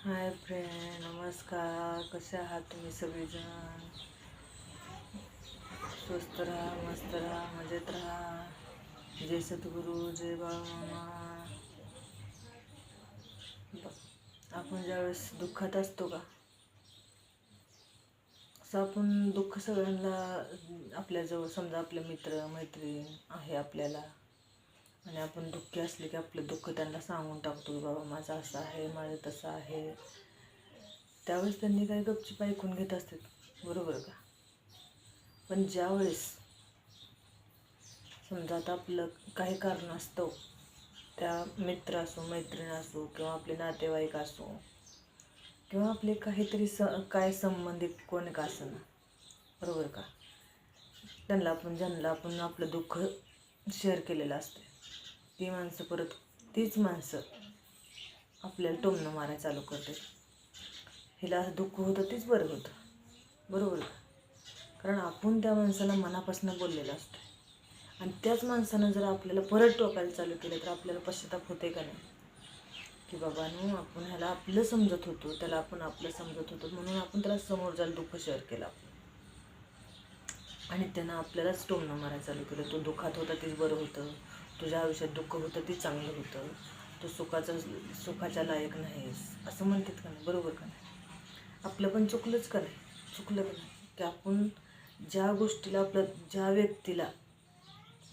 Hi friend नमस्कार. कसे आहात तुम्ही सगळेजण? स्वस्त राहा मस्त राहा मजेत राहा. जय सद्गुरू जय बाळमामा. आपण ज्यावेळेस दुःखात असतो का? असं आपण दुःख सगळ्यांना आपल्याजवळ समजा आपले मित्र मैत्रीण आहे आपल्याला. आणि आपण दुःखी असले की आपलं दुःख त्यांना सांगून टाकतो की बाबा माझं असं आहे माझं तसं आहे. त्यावेळेस त्यांनी काही गपचीप ऐकून घेत असतात. बरोबर का? पण ज्यावेळेस समजा आता आपलं काही कारण असतं त्या मित्र असो मैत्रीण असो किंवा आपले नातेवाईक असो किंवा आपले काहीतरी स काय संबंधित कोण का असं बरोबर का? त्यांना आपण ज्यांना आपण आपलं दुःख शेअर केलेलं असतं ती माणसं परत तीच माणसं आपल्याला टोमणं मारायला चालू करते. हिला दुःख होतं तेच बरं होतं. बरोबर कारण आपण त्या माणसाला मनापासून बोललेलं असतं आणि त्याच माणसानं जर आपल्याला परत टोकायला चालू केलं तर आपल्याला पश्चाताप होते का नाही? की बाबांनो आपण ह्याला आपलं समजत होतो त्याला आपण आपलं समजत होतो म्हणून आपण त्याला समोर जायला दुःख शेअर केला आणि त्यानं आपल्यालाच टोमणं मारायला चालू केलं. तो दुःखात होता तेच बरं होतं. तुझ्या आयुष्यात दुःख होतं ते चांगलं होतं. तू सुखाचं सुखाच्या लायक नाहीस. असं म्हणतात का नाही? बरोबर का नाही? आपलं पण चुकलंच का नाही? चुकलं का नाही? की आपण ज्या गोष्टीला आपलं ज्या व्यक्तीला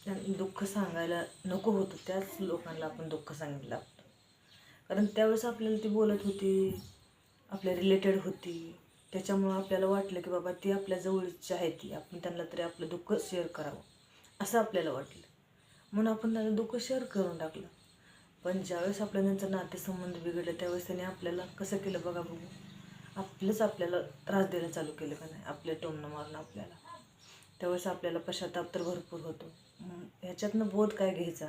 दुःख सांगायला नको होतं त्याच लोकांना आपण दुःख सांगितलं आपलं कारण त्यावेळेस आपल्याला ती बोलत होती आपल्या रिलेटेड होती. त्याच्यामुळं आपल्याला वाटलं की बाबा ती आपल्या जवळची आहे ती. आपण त्यांना तरी आपलं दुःख शेअर करावं. असं आपल्याला वाटलं. म्हणून आपण त्यांना दुःख शेअर करून टाकलं. पण ज्यावेळेस आपल्या त्यांचं नातेसंबंध बिघडले त्यावेळेस त्यांनी आपल्याला कसं केलं बघा बघू. आपलंच आपल्याला त्रास द्यायला चालू केलं का नाही? आपल्या टोमणं मारणं आपल्याला. त्यावेळेस आपल्याला पश्चाताप तर भरपूर होतो. मग ह्याच्यातनं बोध काय घ्यायचा?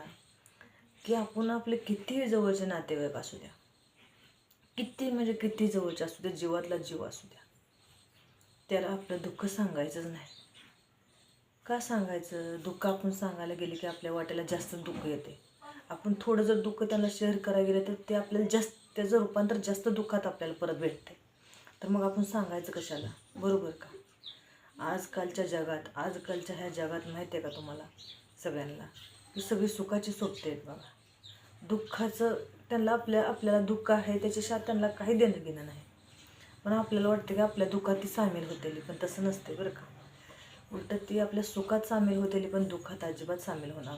की आपण आपले किती जवळचे नातेवाईक असू द्या. किती म्हणजे किती जवळचे असू द्या जीवातला जीव असू द्या. त्याला आपलं दुःख सांगायचंच नाही. का सांगायचं? दुःख आपण सांगायला गेले की आपल्या वाट्याला जास्त दुःख येते. आपण थोडं जर दुःख त्यांना शेअर करायला गेलं तर ते आपल्याला जास्त त्याचं रूपांतर जास्त दुःखात आपल्याला परत भेटते. तर मग आपण सांगायचं कशाला? बरोबर का? आजकालच्या जगात आजकालच्या ह्या जगात माहिती आहे का तुम्हाला सगळ्यांना? की सगळी सुखाची सोपते आहेत बघा. दुःखाचं त्यांना आपल्या आपल्याला दुःख आहे त्याच्याशी त्यांना काही देणं घेणं नाही. पण आपल्याला वाटतं की आपल्या दुःखात ती सामील होतेली पण तसं नसते बरं का? उलट ती आपल्या सुखात सामील होतेली पण दुःखात अजिबात सामील होणार